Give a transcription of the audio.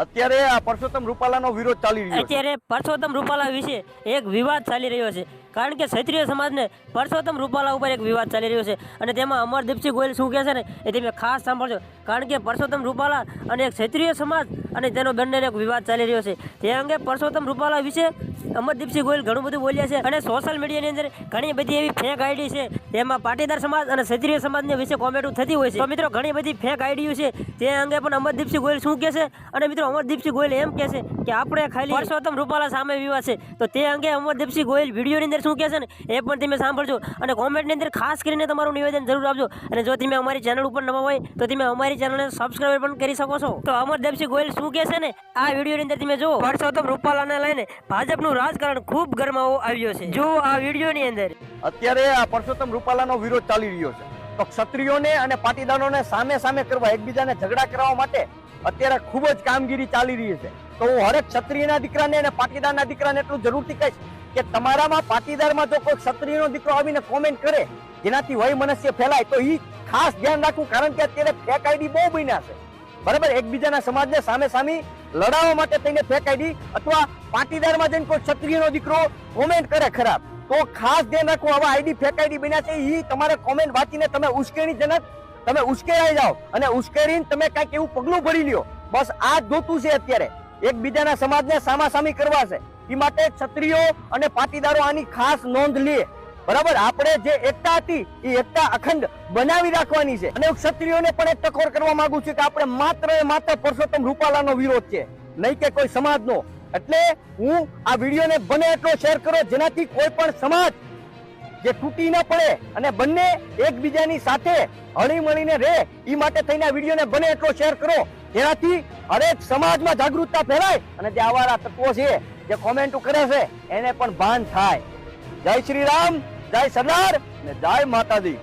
અત્યારે આ પરસોત્તમ રૂપાલાનો વિરોધ ચાલી રહ્યો છે. અત્યારે પરસોત્તમ રૂપાલા વિશે એક વિવાદ ચાલી રહ્યો છે. કારણ કે ક્ષત્રિય સમાજને પરસોત્તમ રૂપાલા ઉપર એક વિવાદ ચાલી રહ્યો છે. અને તેમાં અમરદીપસિંહ ગોયલ શું કહે છે ને એ તમે ખાસ સાંભળજો. કારણ કે પરસોત્તમ રૂપાલા અને એક ક્ષત્રિય સમાજ અને તેનો બંનેનો એક વિવાદ ચાલી રહ્યો છે. તે અંગે પરસોત્તમ રૂપાલા વિશે અમરદીપસિંહ ગોયલ ઘણું બધું બોલ્યા છે અને સોશિયલ મીડિયાની અંદર ઘણી બધી એવી ફેક આઈડી છે. જેમાં પાટીદાર સમાજ અને ક્ષત્રિય સમાજને વિશે કોમેન્ટો થતી હોય છે. તો મિત્રો, ઘણી બધી ફેક આઈડીઓ છે. તે અંગે પણ અમરદીપસિંહ ગોયલ શું કહે છે? અને મિત્રો, અમરદીપસિંહ ગોયલ એમ કહે છે કે આપણે ખાલી પરસોત્તમ રૂપાલા સામે વિવાદ છે. તો તે અંગે અમરદીપસિંહ ગોયલ વિડીયોની અંદર શું કહે છે ને? એ પણ તમે સાંભળજો. અને કોમેન્ટની અંદર ખાસ કરીને તમારું નિવેદન જરૂર આપજો. અને જો તમે અમારી ચેનલ ઉપર નવા હોય, તો તમે અમારી ચેનલને સબસ્ક્રાઇબ પણ કરી શકો છો. તો અમરદીપસિંહ ગોયલ શું કહે છે ને? આ વિડીયોની અંદર તમે જુઓ. પરસોત્તમ રૂપાલાને લઈને ભાજપનું રાજકારણ ખૂબ ગરમાવો આવ્યો છે. જો આ વિડીયોની અંદર. અત્યારે આ પરસોત્તમ રૂપાલાનો વિરોધ ચાલી રહ્યો છે. તો ક્ષત્રિયોને અને પાટીદારોને સામે સામે કરવા એકબીજાને ઝઘડા કરવા માટે અત્યારે ખૂબ જ કામગીરી ચાલી રહી છે. તો હું હરેક ક્ષત્રિયના દીકરાને અને પાટીદારના દીકરાને એટલું જરૂરથી કહીશ કે તમારામાં પાટીદારમાં જો કોઈ ક્ષત્રિયનો દીકરો આવીને કોમેન્ટ કરે, જેનાથી વય મનસ્ય ફેલાય, તો એ ખાસ ધ્યાન રાખવું, કારણ કે અત્યારે ફેક આઈડી બહુ બન્યા છે. બરાબર? એકબીજાના સમાજને સામે સામે લડાવવા માટે થઈને ફેંકાઈ દી અથવા પાટીદારમાં જઈને કોઈ ક્ષત્રિયનો દીકરો કોમેન્ટ કરે ખરાબ. તો ખાસ ધ્યાન રાખો, આવા આઈડી ફેંકાઈ આઈડી બન્યા છે એ તમારે કોમેન્ટ વાંચીને તમે ઉશ્કેરણીજનક, તમે ઉશ્કેરાઈ જાઓ અને ઉશ્કેરીને તમે કાંઈક એવું પગલું ભરી લ્યો. બસ આ જોતું છે અત્યારે. એકબીજાના સમાજને સામાસામી કરવા છે. એ માટે ક્ષત્રિયો અને પાટીદારો આની ખાસ નોંધ લે. બરાબર? આપણે જે એકતા હતી, એ એકતા અખંડ બનાવી રાખવાની છે. અને ક્ષત્રિયોને પણ એક ટકોર કરવા માંગુ છું કે આપણે માત્ર માત્ર પુરુષોત્તમ રૂપાલાનો વિરોધ છે. નહીં કે કોઈ સમાજનો. એટલે હું આ વિડીયોને બને એટલો શેર કરો જેનાથી કોઈ પણ સમાજ જે તૂટી ન પડે અને બંને એકબીજાની સાથે હળી મળીને રહે એ માટે થઈને આ વિડીયોને બને એટલો શેર કરો. જેનાથી હરેક સમાજમાં જાગૃતતા ફેલાય અને જે આવારા તત્વો છે, જે કોમેન્ટો કરે છે, એને પણ ભાન થાય. જય શ્રી રામ. જય સરદાર ને જય માતાજી.